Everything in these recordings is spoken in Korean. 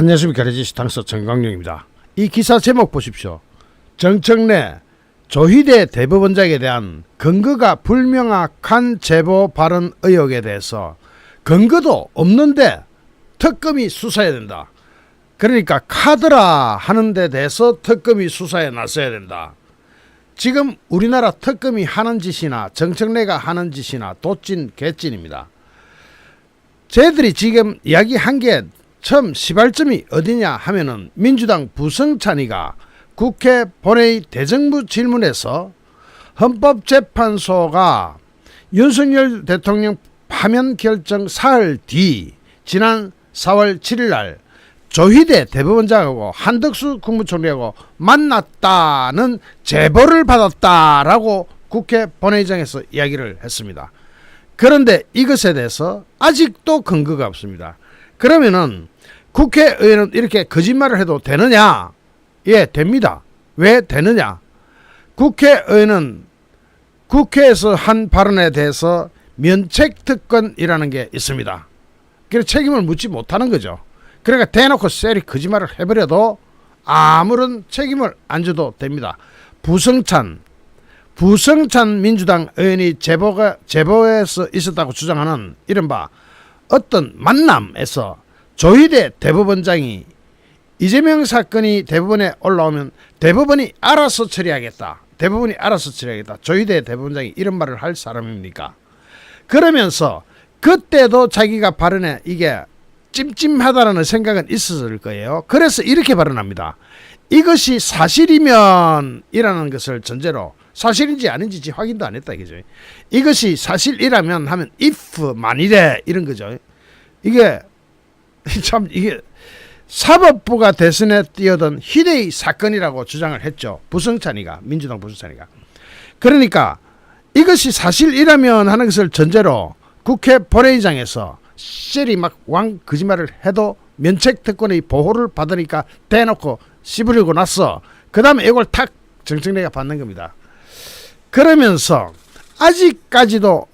안녕하십니까 레지시 당서 정광용입니다. 이 기사 제목 보십시오. 정청래 조희대 대법원장에 대한 근거가 불명확한 제보 발언 의혹에 대해서 근거도 없는데 특검이 수사해야 된다. 그러니까 카드라 하는 데 대해서 특검이 수사에 나서야 된다. 지금 우리나라 특검이 하는 짓이나 정청래가 하는 짓이나 도찐 개찐입니다. 쟤들이 지금 이야기한 게 처음 시발점이 어디냐 하면은 민주당 부성찬이가 국회 본회의 대정부 질문에서 헌법재판소가 윤석열 대통령 파면 결정 사흘 뒤 지난 4월 7일 날 조희대 대법원장하고 한덕수 국무총리하고 만났다는 제보를 받았다라고 국회 본회의장에서 이야기를 했습니다. 그런데 이것에 대해서 아직도 근거가 없습니다. 그러면은 국회의원은 이렇게 거짓말을 해도 되느냐? 예, 됩니다. 왜 되느냐? 국회의원은 국회에서 한 발언에 대해서 면책특권이라는 게 있습니다. 그래서 책임을 묻지 못하는 거죠. 그러니까 대놓고 셀이 거짓말을 해버려도 아무런 책임을 안 져도 됩니다. 부성찬 부성찬 민주당 의원이 제보가 제보에서 있었다고 주장하는 이른바 어떤 만남에서 조희대 대법원장이 이재명 사건이 대법원에 올라오면 대법원이 알아서 처리하겠다. 대법원이 알아서 처리하겠다. 조희대 대법원장이 이런 말을 할 사람입니까? 그러면서 그때도 자기가 발언에 이게 찜찜하다라는 생각은 있었을 거예요. 그래서 이렇게 발언합니다. 이것이 사실이면 이라는 것을 전제로 사실인지 아닌지 확인도 안 했다 이거죠. 이것이 사실이라면 하면 if 만일에 이런 거죠. 이게 참 이게 사법부가 대선에 뛰어든 희대의 사건이라고 주장을 했죠. 부성찬이가 민주당 부성찬이가. 그러니까 이것이 사실이라면 하는 것을 전제로 국회 본회의장에서 셀이 막 왕 거짓말을 해도 면책 특권의 보호를 받으니까 대놓고 씹으려고 났어. 그 다음에 이걸 탁 정청래가 받는 겁니다. 그러면서 아직까지도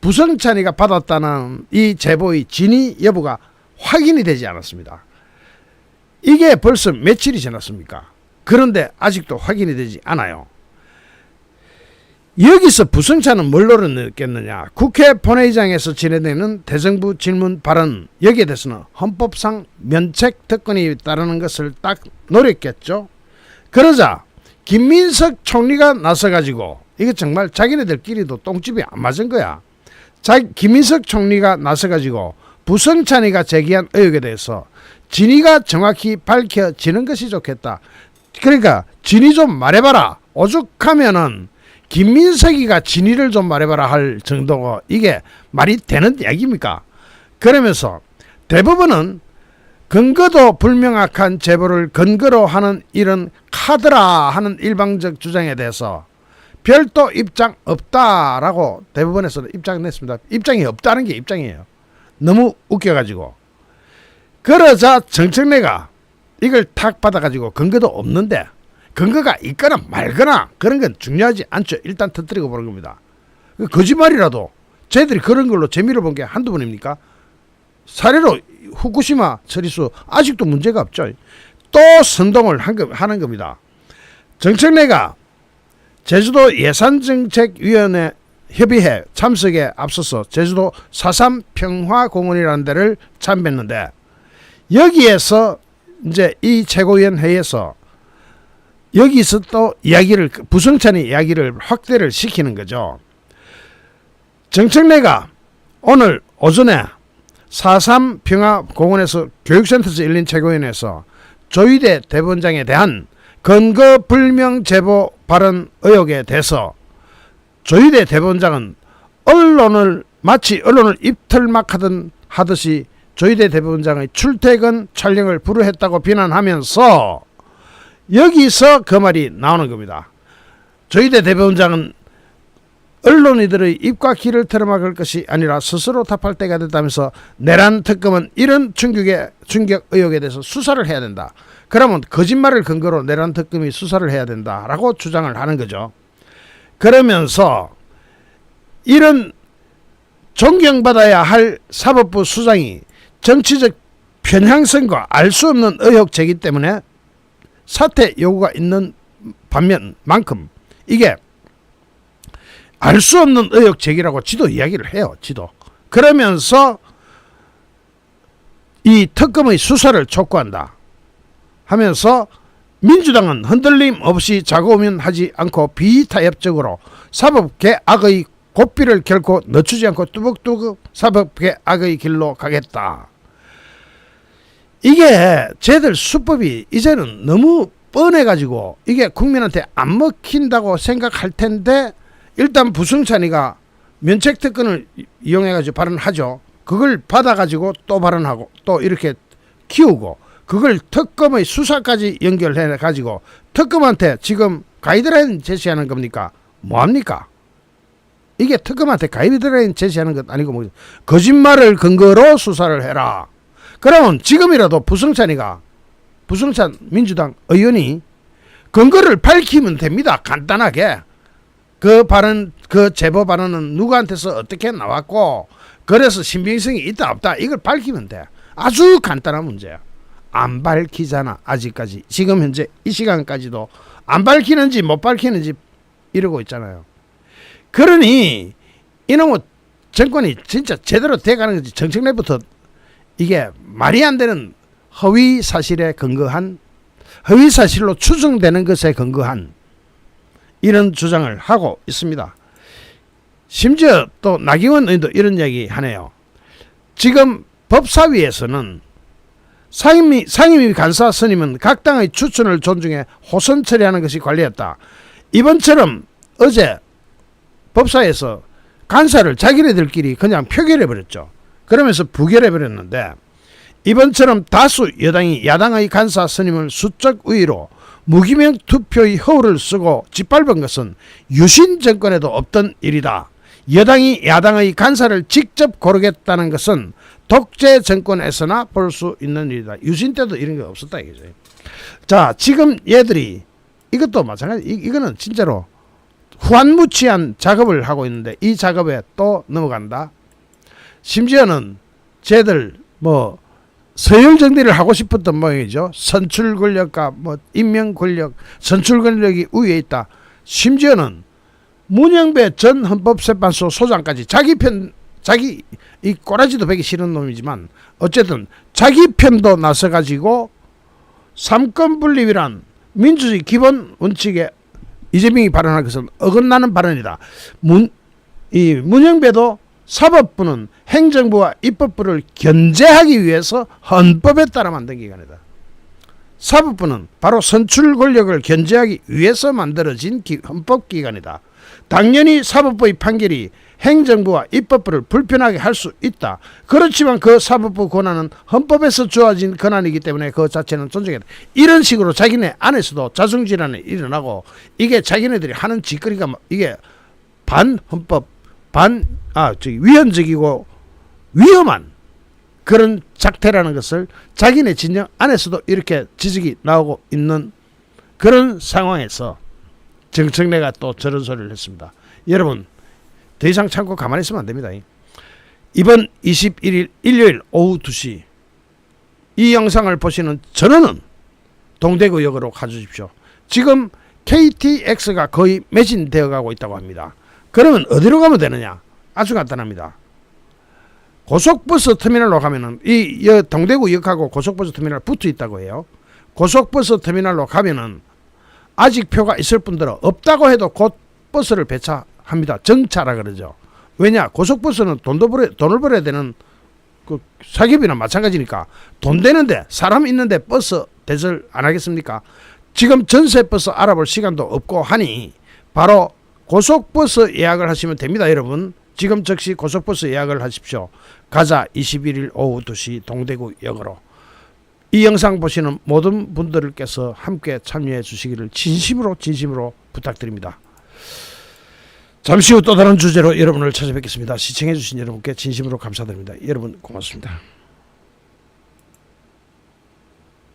부성찬이가 받았다는 이 제보의 진위 여부가 확인이 되지 않았습니다. 이게 벌써 며칠이 지났습니까? 그런데 아직도 확인이 되지 않아요. 여기서 부성찬은 뭘 노렸겠느냐? 국회 본회의장에서 진행되는 대정부 질문 발언 여기에 대해서는 헌법상 면책 특권이 따르는 것을 딱 노렸겠죠. 그러자 김민석 총리가 나서가지고 이게 정말 자기네들끼리도 똥집이 안 맞은 거야. 자, 김민석 총리가 나서가지고 부성찬이가 제기한 의혹에 대해서 진위가 정확히 밝혀지는 것이 좋겠다. 그러니까 진위 좀 말해봐라. 오죽하면은 김민석이가 진위를 좀 말해봐라 할 정도고 이게 말이 되는 이야기입니까? 그러면서 대부분은 근거도 불명확한 제보를 근거로 하는 이런 카드라 하는 일방적 주장에 대해서 별도 입장 없다라고 대부분에서 입장을 냈습니다. 입장이 없다는 게 입장이에요. 너무 웃겨가지고. 그러자 정청래가 이걸 탁 받아가지고 근거도 없는데 근거가 있거나 말거나 그런 건 중요하지 않죠. 일단 터뜨리고 보는 겁니다. 그 거짓말이라도 쟤들이 그런 걸로 재미를 본 게 한두 번입니까? 사례로 후쿠시마 처리수 아직도 문제가 없죠. 또 선동을 하는 겁니다. 정청래가 제주도 예산정책위원회 협의회 참석에 앞서서 제주도 사삼 평화공원이라는 데를 참배했는데 여기에서 이제 이 최고위원 회의에서 여기서 또 이야기를 부성찬이 이야기를 확대를 시키는 거죠. 정청래가 오늘 오전에 사삼 평화공원에서 교육센터에서 열린 최고위원회에서 조희대 대법원장에 대한 근거 불명 제보 발언 의혹에 대해서 조희대 대법원장은 언론을 마치 언론을 입틀막하던 하듯이 조희대 대법원장의 출퇴근 촬영을 불허했다고 비난하면서 여기서 그 말이 나오는 겁니다. 조희대 대법원장은 언론이들의 입과 귀를 틀어막을 것이 아니라 스스로 답할 때가 됐다면서 내란 특검은 이런 충격에 충격 의혹에 대해서 수사를 해야 된다. 그러면 거짓말을 근거로 내란 특검이 수사를 해야 된다라고 주장을 하는 거죠. 그러면서 이런 존경받아야 할 사법부 수장이 정치적 편향성과 알 수 없는 의혹 제기 때문에 사퇴 요구가 있는 반면 만큼 이게 알 수 없는 의혹 제기라고 지도 이야기를 해요. 지도. 그러면서 이 특검의 수사를 촉구한다 하면서 민주당은 흔들림 없이 작업은 하지 않고 비타협적으로 사법 개악의 고삐를 결코 늦추지 않고 뚜벅뚜벅 사법 개악의 길로 가겠다. 이게 쟤들 수법이 이제는 너무 뻔해가지고 이게 국민한테 안 먹힌다고 생각할 텐데 일단 부승찬이가 면책 특권을 이용해가지고 발언하죠. 그걸 받아가지고 또 발언하고 또 이렇게 키우고 그걸 특검의 수사까지 연결해 가지고 특검한테 지금 가이드라인 제시하는 겁니까? 뭐합니까? 이게 특검한테 가이드라인 제시하는 것 아니고 뭐 거짓말을 근거로 수사를 해라. 그러면 지금이라도 부승찬이가 부승찬 민주당 의원이 근거를 밝히면 됩니다. 간단하게 그 발언 그 제보 발언은 누구한테서 어떻게 나왔고 그래서 신빙성이 있다 없다 이걸 밝히면 돼. 아주 간단한 문제야. 안 밝히잖아 아직까지 지금 현재 이 시간까지도 안 밝히는지 못 밝히는지 이러고 있잖아요. 그러니 이놈의 정권이 진짜 제대로 돼가는 건지 정청래부터 이게 말이 안 되는 허위 사실에 근거한 허위 사실로 추정되는 것에 근거한 이런 주장을 하고 있습니다. 심지어 또 나경원 의원도 이런 얘기 하네요. 지금 법사위에서는 상임위, 상임위 간사 선임은 각 당의 추천을 존중해 호선 처리하는 것이 관리였다. 이번처럼 어제 법사에서 간사를 자기네들끼리 그냥 표결해 버렸죠. 그러면서 부결해 버렸는데 이번처럼 다수 여당이 야당의 간사 선임을 수적 우위로 무기명 투표의 허울을 쓰고 짓밟은 것은 유신 정권에도 없던 일이다. 여당이 야당의 간사를 직접 고르겠다는 것은 독재 정권에서나 볼 수 있는 일이다. 유신 때도 이런 게 없었다 이거죠. 자, 지금 얘들이 이것도 마찬가지. 이, 이거는 진짜로 후한무치한 작업을 하고 있는데 이 작업에 또 넘어간다. 심지어는 쟤들 뭐 서열 정리를 하고 싶었던 모양이죠. 선출 권력과 뭐 임명 권력, 선출 권력이 우위에 있다. 심지어는 문영배 전 헌법재판소 소장까지 자기 편 자기 이 꼬라지도 베기 싫은 놈이지만 어쨌든 자기 편도 나서 가지고 삼권 분립이란 민주주의 기본 원칙에 이재명이 발언한 것은 어긋나는 발언이다. 문, 이 문영배도 사법부는 행정부와 입법부를 견제하기 위해서 헌법에 따라 만든 기관이다. 사법부는 바로 선출 권력을 견제하기 위해서 만들어진 기, 헌법기관이다. 당연히 사법부의 판결이 행정부와 입법부를 불편하게 할 수 있다. 그렇지만 그 사법부 권한은 헌법에서 주어진 권한이기 때문에 그 자체는 존중해다. 이런 식으로 자기네 안에서도 자중질환이 일어나고 이게 자기네들이 하는 짓거리가 뭐 이게 반헌법 반 아 저기 위헌적이고 위험한 그런 작태라는 것을 자기네 진영 안에서도 이렇게 지적이 나오고 있는 그런 상황에서 정청래가 또 저런 소리를 했습니다. 여러분 더 이상 참고 가만히 있으면 안 됩니다. 이번 21일 일요일 오후 2시 이 영상을 보시는 전원은 동대구역으로 가주십시오. 지금 KTX가 거의 매진되어 가고 있다고 합니다. 그러면 어디로 가면 되느냐? 아주 간단합니다. 고속버스 터미널로 가면은 이 동대구역하고 고속버스 터미널 붙어 있다고 해요. 고속버스 터미널로 가면은 아직 표가 있을 분들은 없다고 해도 곧 버스를 배차합니다. 정차라 그러죠. 왜냐 고속버스는 돈도 벌어 돈을 벌어야 되는 그 사기비나 마찬가지니까 돈 되는데 사람 있는데 버스 대절 안 하겠습니까? 지금 전세 버스 알아볼 시간도 없고 하니 바로 고속버스 예약을 하시면 됩니다, 여러분. 지금 즉시 고속버스 예약을 하십시오. 가자 21일 오후 2시 동대구역으로. 이 영상 보시는 모든 분들께서 함께 참여해 주시기를 진심으로 진심으로 부탁드립니다. 잠시 후 또 다른 주제로 여러분을 찾아뵙겠습니다. 시청해 주신 여러분께 진심으로 감사드립니다. 여러분 고맙습니다.